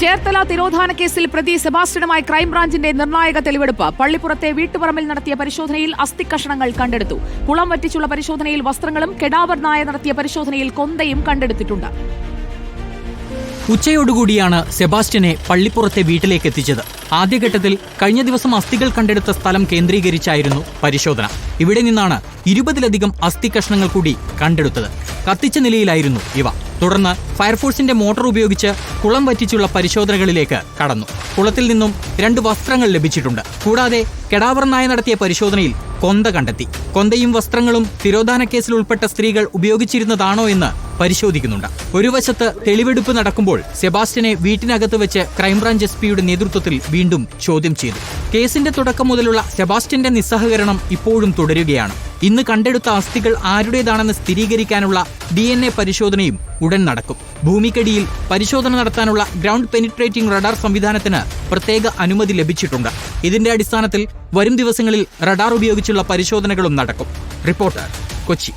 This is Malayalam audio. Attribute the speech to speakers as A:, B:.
A: ചേർത്തല തിരോധാന കേസിൽ പ്രതി സെബാസ്റ്റ്യനുമായി ക്രൈംബ്രാഞ്ചിന്റെ നിർണായക തെളിവെടുപ്പ്. പള്ളിപ്പുറത്തെ വീട്ടുപറമ്പിൽ നടത്തിയ പരിശോധനയിൽ അസ്ഥിക്കഷണങ്ങൾ കണ്ടെടുത്തു. കുളം വറ്റിച്ചുള്ള പരിശോധനയിൽ വസ്ത്രങ്ങളും കെടാവർ നായ നടത്തിയ പരിശോധനയിൽ കൊന്തയും കണ്ടെടുത്തിട്ടുണ്ട്.
B: ഉച്ചയോടുകൂടിയാണ് സെബാസ്റ്റ്യനെ പള്ളിപ്പുറത്തെ വീട്ടിലേക്ക് എത്തിച്ചത്. ആദ്യഘട്ടത്തിൽ കഴിഞ്ഞ ദിവസം അസ്ഥികൾ കണ്ടെടുത്ത സ്ഥലം കേന്ദ്രീകരിച്ചായിരുന്നു പരിശോധന. ഇവിടെ നിന്നാണ് ഇരുപതിലധികം അസ്ഥി കഷ്ണങ്ങൾ കൂടി കണ്ടെടുത്തത്. കത്തിച്ച നിലയിലായിരുന്നു ഇവ. തുടർന്ന് ഫയർഫോഴ്സിന്റെ മോട്ടോർ ഉപയോഗിച്ച് കുളം വറ്റിച്ചുള്ള പരിശോധനകളിലേക്ക് കടന്നു. കുളത്തിൽ നിന്നും രണ്ട് വസ്ത്രങ്ങൾ ലഭിച്ചിട്ടുണ്ട്. കൂടാതെ കെടാവർ നായ നടത്തിയ പരിശോധനയിൽ കൊന്ത കണ്ടെത്തി. കൊന്തയും വസ്ത്രങ്ങളും തിരോധാന കേസിൽ ഉൾപ്പെട്ട സ്ത്രീകൾ ഉപയോഗിച്ചിരുന്നതാണോ എന്ന് പരിശോധിക്കുന്നുണ്ട്. ഒരു വശത്ത് തെളിവെടുപ്പ് നടക്കുമ്പോൾ സെബാസ്റ്റ്യനെ വീട്ടിനകത്ത് വെച്ച് ക്രൈംബ്രാഞ്ച് എസ് പിയുടെ നേതൃത്വത്തിൽ വീണ്ടും ചോദ്യം ചെയ്തു. കേസിന്റെ തുടക്കം മുതലുള്ള സെബാസ്റ്റ്യന്റെ നിസ്സഹകരണം ഇപ്പോഴും തുടരുകയാണ്. ഇന്ന് കണ്ടെടുത്ത അസ്ഥികൾ ആരുടേതാണെന്ന് സ്ഥിരീകരിക്കാനുള്ള ഡി എൻ എ പരിശോധനയും ഉടൻ നടക്കും. ഭൂമിക്കടിയിൽ പരിശോധന നടത്താനുള്ള ഗ്രൗണ്ട് പെനിട്രേറ്റിംഗ് റഡാർ സംവിധാനത്തിന് പ്രത്യേക അനുമതി ലഭിച്ചിട്ടുണ്ട്. ഇതിന്റെ അടിസ്ഥാനത്തിൽ വരും ദിവസങ്ങളിൽ റഡാർ ഉപയോഗിച്ചുള്ള പരിശോധനകളും നടക്കും. റിപ്പോർട്ടർ കൊച്ചി.